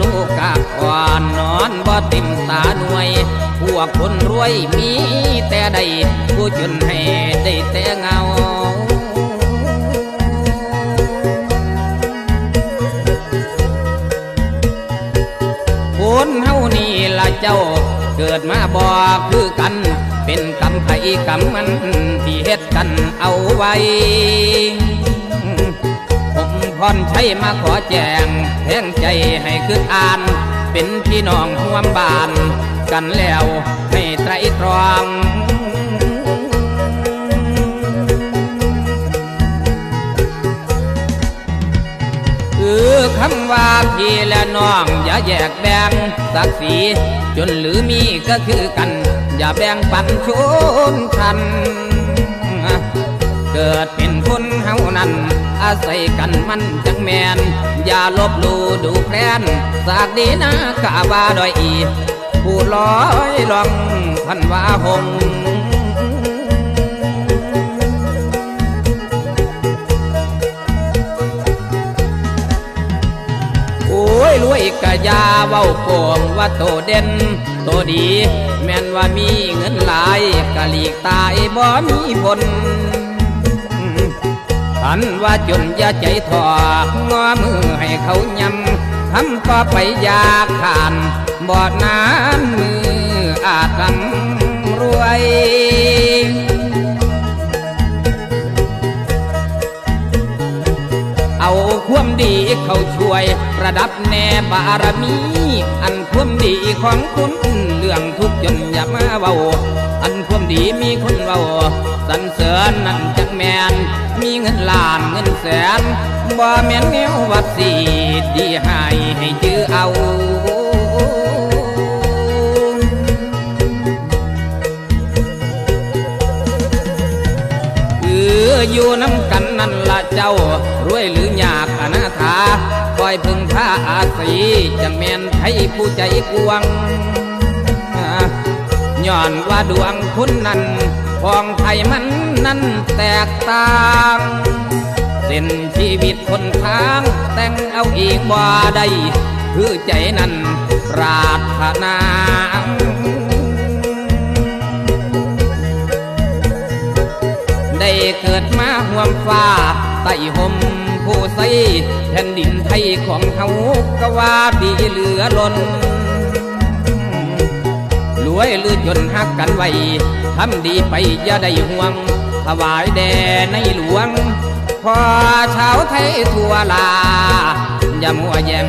ลูกกะก่อนนอนบ่ติมตาหน่วย พวกคนรวยมีแต่ใดผู้จนให้ได้แต่เงาคนเฮานี่ละเจ้าเกิดมาบ่คือกัน เป็นกรรมไผกรรมมันที่เฮ็ดกันเอาไว้ พรชัยมาขอแจงแทงใจให้คืออ่าน เป็นพี่น้องห่วมบาน กันแล้วให้ไตรตรองเออคำว่าพี่และน้องอย่าแยกแบ่งศักดิ์ศรีจนหรือมีก็คือกัน อย่าแบ่งปันชนชัน เกิดเป็นคนเฮานั้น อาศัยกันมันจังแมน อย่าลบหลู่ดูแคลนสากดีนะกะว่าดอยอีผู้ลอยลองพันว่าหงโอ้ยรวยกะยาเว้าโกงว่าโตเด่นโตดี แม่นว่ามีเงินหลายกะหลีกตายบ่มีผล ทันว่าจนอย่าใจถองอมือให้เขายำทำก็ไปยากขานบอดนานมืออาจทำรวยเอาความดีเขาช่วย ประดับแน่บารมี อันความดีของคุณเรื่องทุกจนอย่ามาเบาอันความดีมีคนเบา สรรเสริญนั่นจักแมนมีเงินล้านเงินแสนบ่แม่นแนววัดสีดีให้ให้จื้อเอาเอออยู่น้ำกันนั่นละเจ้ารวยหรือยากอนาถาคอยพึ่งพาอาศัยจังแมนไทยผู้ใจกวงย้อนว่าดวงคุณนั้น ของไทยมันนั้นแตกต่าง เส้นชีวิตคนทางแต่งเอาอีกบ่ได้คือใจนั้นปรารถนาได้เกิดมาห่วมฟ้าไต่ห่มผู้ใสแผ่นดินไทยของเฮาก็ว่าดีเหลือล้น วยหรือจนหักกันไว้ทำดีไปอย่าได้ห่วง ถวายแด่ในหลวง พอชาวไทยทั่วลาอย่ามัวแย่ง